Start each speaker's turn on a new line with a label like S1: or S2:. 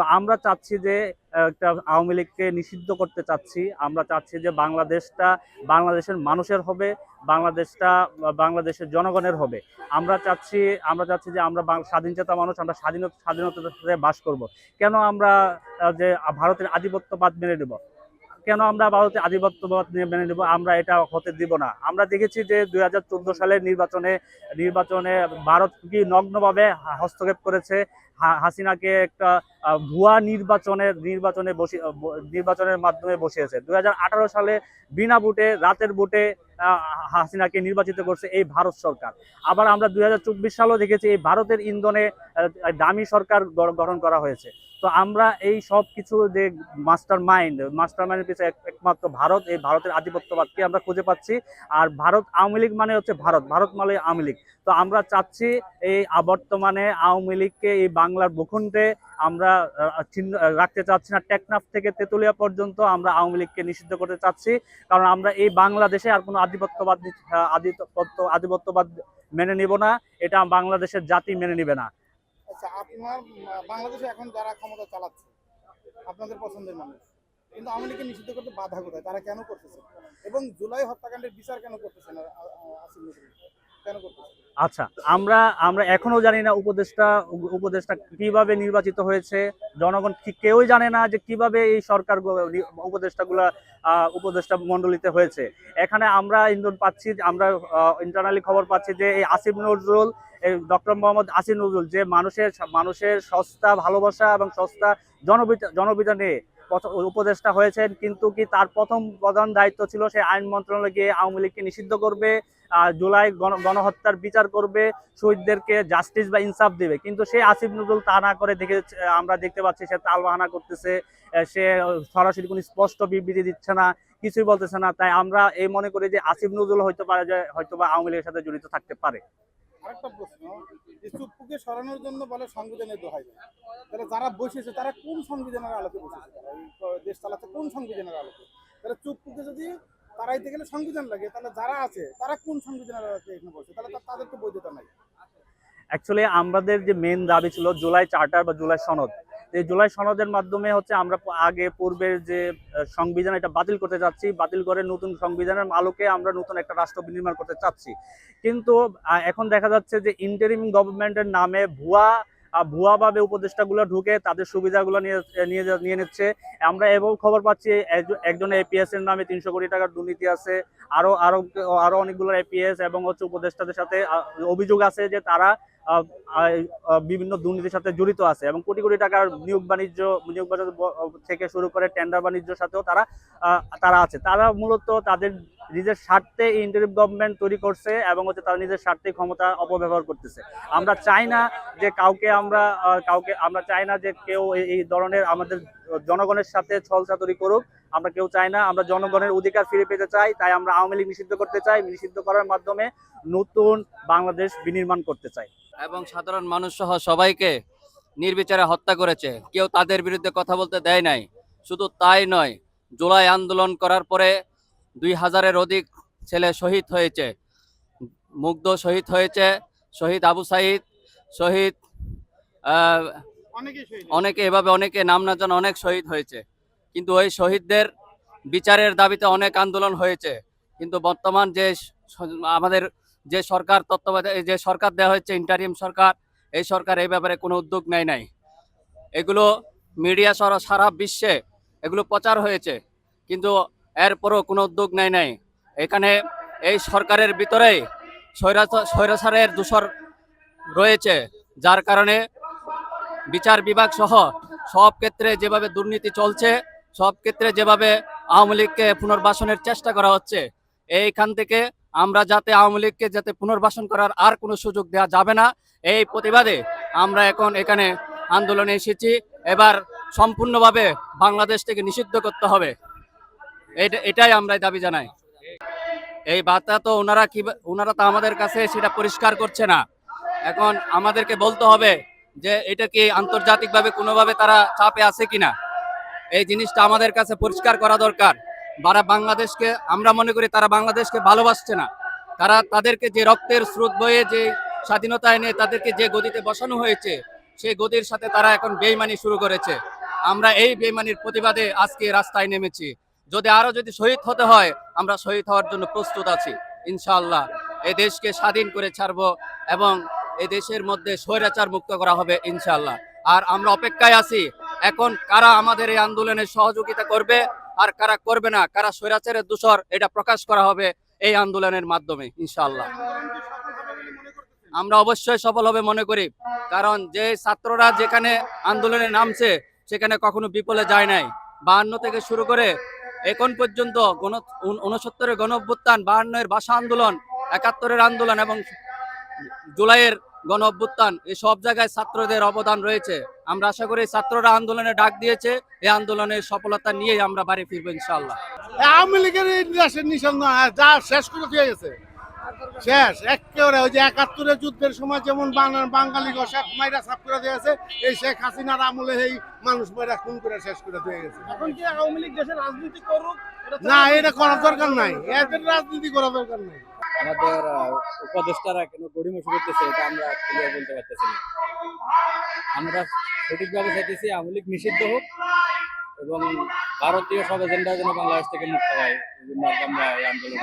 S1: তো আমরা চাচ্ছি যে একটা আওয়ামী লীগকে নিষিদ্ধ করতে চাচ্ছি। আমরা চাচ্ছি যে বাংলাদেশটা বাংলাদেশের মানুষের হবে, বাংলাদেশটা বাংলাদেশের জনগণের হবে। আমরা চাচ্ছি আমরা চাচ্ছি যে আমরা স্বাধীনচেতা মানুষ, আমরা স্বাধীনতা স্বাধীনতার সাথে বাস করব। কেন আমরা যে ভারতের আধিপত্যবাদ মেনে নেব? কেন আমরা ভারতে আধিপত্যবাদ নিয়ে মেনে নেব? আমরা এটা হতে দিব না। আমরা দেখেছি যে দুই হাজার সালের নির্বাচনে নির্বাচনে ভারত কি নগ্নভাবে হস্তক্ষেপ করেছে হাসিনাকে একটা ভুয়া নির্বাচনের নির্বাচনে বসে নির্বাচনের মাধ্যমে বসিয়েছে। দুই হাজার আঠারো সালে বিনা ভোটে, রাতের ভোটে হাসিনাকে নির্বাচিত করছে এই ভারত সরকার। আবার আমরা দুই হাজার চব্বিশ সালেও দেখেছি এই ভারতের ইন্ধনে দামি সরকার গঠন করা হয়েছে। তো আমরা এই সব কিছু যে মাস্টার মাইন্ড মাস্টার মাইন্ডের পিছনে একমাত্র ভারত, এই ভারতের আধিপত্যবাদকে আমরা খুঁজে পাচ্ছি। আর ভারত আওয়ামী লীগ মানে হচ্ছে ভারত ভারত মানে আওয়ামী লীগ। তো আমরা চাচ্ছি এই বর্তমানে আওয়ামী লীগকে এই বাংলার ভূখণ্ডে আমরা চিহ্ন রাখতে চাচ্ছি না। টেকনাফ থেকে তেতুলিয়া পর্যন্ত আমরা আওয়ামী লীগকে নিষিদ্ধ করতে চাচ্ছি। কারণ আমরা এই বাংলাদেশে আর কোনো আধিপত্যবাদ আধিপত্য, আধিপত্যবাদ মেনে নিব না। এটা বাংলাদেশের জাতি মেনে নিবে না।
S2: আচ্ছা আপনার বাংলাদেশে এখন যারা ক্ষমতা চালাচ্ছে, আপনাদের পছন্দের মানুষ, কিন্তু আওয়ামী নিষিদ্ধ করতে বাধা কোথায়? তারা কেন করতেছে? এবং জুলাই হত্যাকাণ্ডের বিচার কেন করতেছে না, আ- আ- আসিফ নজরুল? কেন করতেছে?
S1: আচ্ছা আমরা আমরা এখনও জানি না উপদেষ্টা উপদেষ্টা কীভাবে নির্বাচিত হয়েছে। জনগণ কেউই জানে না যে কীভাবে এই সরকার উপদেষ্টাগুলা উপদেষ্টা মণ্ডলীতে হয়েছে। এখানে আমরা ইন্ধন পাচ্ছি, আমরা ইন্টারনালি খবর পাচ্ছি যে এই আসিফ নজরুল ডক্টর মোহাম্মদ আসিফ নজরুল, যে মানুষের মানুষের সস্তা ভালোবাসা এবং সস্তা জনবিতা জনবিতা নিয়ে উপদেষ্টা হয়েছেন, কিন্তু কি তার প্রথম প্রধান দায়িত্ব ছিল সে আইন মন্ত্রণালয় গিয়ে আওয়ামী লীগকে নিষিদ্ধ করবে জুলাই গণ- গণহত্যার বিচার করবে, শহীদদেরকে জাস্টিস বা ইনসাফ দিবে। কিন্তু সে আসিফ নজরুল তা না করে দেখে, আমরা দেখতে পাচ্ছি সে তালবাহানা করতেছে সে সরাসরি কোনো স্পষ্ট বিবৃতি দিচ্ছে না, কিছুই বলতেছে না। তাই আমরা এই মনে করি যে আসিফ নজরুল হয়তো পারে যে হয়তো বা আওয়ামী লীগের সাথে জড়িত থাকতে পারে।
S2: আরেকটা প্রশ্ন চুপ্পুকে সরানোর জন্য বলে সংবিধানের দোহাই তাহলে যারা বসেছে, তারা কোন সংবিধানের আলোকে বসেছে? তারা দেশ চালাচ্ছে কোন সংবিধানের আলোকে? তাহলে চুপ্পুকে যদি তারাইতে গেলে সংবিধান লাগে, তাহলে যারা আছে, তারা কোন সংবিধানের আলোকে এখানে বসে? তাহলে তাদের তো বৈধতা নাই।
S1: অ্যাকচুয়ালি আমাদের যে মেন দাবি ছিল, জুলাই চার্টার বা জুলাই সনদ এই জুলাই সনদের মাধ্যমে হচ্ছে আমরা আগে পূর্বের যে সংবিধান এটা বাতিল করতে চাচ্ছি বাতিল করে নতুন সংবিধানের আলোকে আমরা নতুন একটা রাষ্ট্র বিনির্মাণ করতে চাচ্ছি। কিন্তু এখন দেখা যাচ্ছে যে ইন্টারিম গভর্নমেন্টের নামে ভুয়া ভুয়াভাবে উপদেষ্টাগুলো ঢুকে তাদের সুবিধাগুলো নিয়ে নিয়ে নিচ্ছে। আমরা এবং খবর পাচ্ছি একজ- একজন এপিএস এর নামে তিনশো কোটি টাকার দুর্নীতি আছে, আরও আরও আরও অনেকগুলো এপিএস এবং হচ্ছে উপদেষ্টাদের সাথে অভিযোগ আছে যে তারা বিভিন্ন দুর্নীতির সাথে জড়িত আছে এবং কোটি কোটি টাকার নিয়োগ বাণিজ্য নিয়োগ বাণিজ্য থেকে শুরু করে টেন্ডার বাণিজ্যের সাথেও তারা তারা আছে। তারা মূলত তাদের নিজের স্বার্থে ইন্টারিম গভর্নমেন্ট তৈরি করছে এবং হচ্ছে তারা নিজের স্বার্থে ক্ষমতা অপব্যবহার করতেছে। আমরা চাই না যে কাউকে আমরা কাউকে, আমরা চাই না যে কেউ এই- ধরনের আমাদের জনগণের সাথে ছলচাতুরি করুক। আমরা কেউ চাই না, আমরা জনগণের অধিকার ফিরে পেতে চাই, তাই আমরা আওয়ামী লীগ নিষিদ্ধ করতে চাই। নিষিদ্ধ করার মাধ্যমে নতুন বাংলাদেশ বিনির্মাণ করতে চাই।
S3: এবং সাধারণ মানুষ সহ সবাইকে নির্বিচারে হত্যা করেছে। কেউ তাদের বিরুদ্ধে কথা বলতে দেয় নাই। শুধু তাই নয় জুলাই আন্দোলন করার পরে দুই হাজারের অধিক ছেলে শহীদ হয়েছে। মুগ্ধ শহীদ হয়েছে শহীদ আবু সাইদ শহীদ অনেকে এভাবে অনেকে নাম না জানা অনেক শহীদ হয়েছে। কিন্তু ওই শহীদদের বিচারের দাবিতে অনেক আন্দোলন হয়েছে। কিন্তু বর্তমান যে আমাদের যে সরকার তত্ত্বাবধায়ক যে সরকার দেওয়া হয়েছে ইন্টারিম সরকার, এই সরকার এই ব্যাপারে কোনো উদ্যোগ নেয় নাই। এগুলো মিডিয়া সহ সারা বিশ্বে এগুলো প্রচার হয়েছে, কিন্তু এরপরও কোনো উদ্যোগ নেয় নাই। এখানে এই সরকারের ভিতরেই স্বৈরাচার স্বৈরাচারের দূষর রয়েছে, যার কারণে বিচার বিভাগ সহ সব ক্ষেত্রে যেভাবে দুর্নীতি চলছে, সব ক্ষেত্রে যেভাবে আওয়ামী লীগকে পুনর্বাসনের চেষ্টা করা হচ্ছে, এইখান থেকে আমরা যাতে আওয়ামী লীগকে যাতে পুনর্বাসন করার আর কোনো সুযোগ দেওয়া যাবে না, এই প্রতিবাদে আমরা এখন এখানে আন্দোলনে এসেছি। এবার সম্পূর্ণভাবে বাংলাদেশ থেকে নিষিদ্ধ করতে হবে। এটা- এটাই আমরা দাবি জানাই। এই বার্তা তো ওনারা কি, ওনারা তো আমাদের কাছে সেটা পরিষ্কার করছে না। এখন আমাদেরকে বলতে হবে যে এটা কি আন্তর্জাতিকভাবে কোনোভাবে তারা চাপে আছে কিনা? এই জিনিসটা আমাদের কাছে পরিষ্কার করা দরকার। যারা বাংলাদেশকে, আমরা মনে করি তারা বাংলাদেশকে ভালোবাসছে না। তারা তাদেরকে যে রক্তের স্রোত বয়ে যে স্বাধীনতা এনে তাদেরকে যে গদিতে বসানো হয়েছে, সেই গদির সাথে তারা এখন বেইমানি শুরু করেছে। আমরা এই বেইমানির প্রতিবাদে আজকে রাস্তায় নেমেছি। যদি আরও যদি শহীদ হতে হয়, আমরা শহীদ হওয়ার জন্য প্রস্তুত আছি, ইনশাআল্লাহ। এই দেশকে স্বাধীন করে ছাড়বো এবং এই দেশের মধ্যে স্বৈরাচার মুক্ত করা হবে, ইনশাআল্লাহ। আর আমরা অপেক্ষায় আছি, এখন কারা আমাদের এই আন্দোলনে সহযোগিতা করবে আর কারা করবে না, কারা স্বৈরাচারের দূষর, এটা প্রকাশ করা হবে এই আন্দোলনের মাধ্যমে, ইনশাআল্লাহ। আমরা অবশ্যই সফল হবে মনে করি, কারণ যে ছাত্ররা যেখানে আন্দোলনে নামছে, সেখানে কখনো বিপলে যায় নাই। বাহান্ন থেকে শুরু করে এখন পর্যন্ত গণ উনসত্তরের গণ অভ্যুত্থান বাহান্নের ভাষা আন্দোলন, একাত্তরের আন্দোলন এবং জুলাইয়ের গণ অভ্যুত্থান এই সব জায়গায় ছাত্রদের অবদান রয়েছে। আমরা আশা করি ছাত্ররা আন্দোলনে ডাক দিয়েছে এই আন্দোলনের সফলতা নিয়েই আমরা বাড়ি ফিরবো ইনশাআল্লাহ।
S4: আওয়ামী লীগের নিশান না যা শেষ করে দিয়ে গেছে। শেষ একেবারে ওই যে একাত্তরের যুদ্ধের সময় যেমন বাঙালি শেখ মাইরা সাফ করে দিয়েছে এই শেখ হাসিনার আমলে এই মানুষ মাইরা খুন করে শেষ করে দিয়ে গেছে।
S2: এখন কি আওয়ামী লীগ দেশের রাজনীতি করুক?
S4: না এটা করার দরকার নাই। এদের রাজনীতি করার দরকার নাই।
S5: আমাদের উপদেষ্টারা কেন গড়িমসি করতেছে এটা আমরা ক্লিয়ার বলতে পারতেছি না। আমরা সঠিকভাবে চাইতেছি আওয়ামী লীগ নিষিদ্ধ হোক এবং ভারতীয় সব এজেন্ডা যেন বাংলাদেশ থেকে মুক্ত হয়, এই জন্য আমরা এই আন্দোলন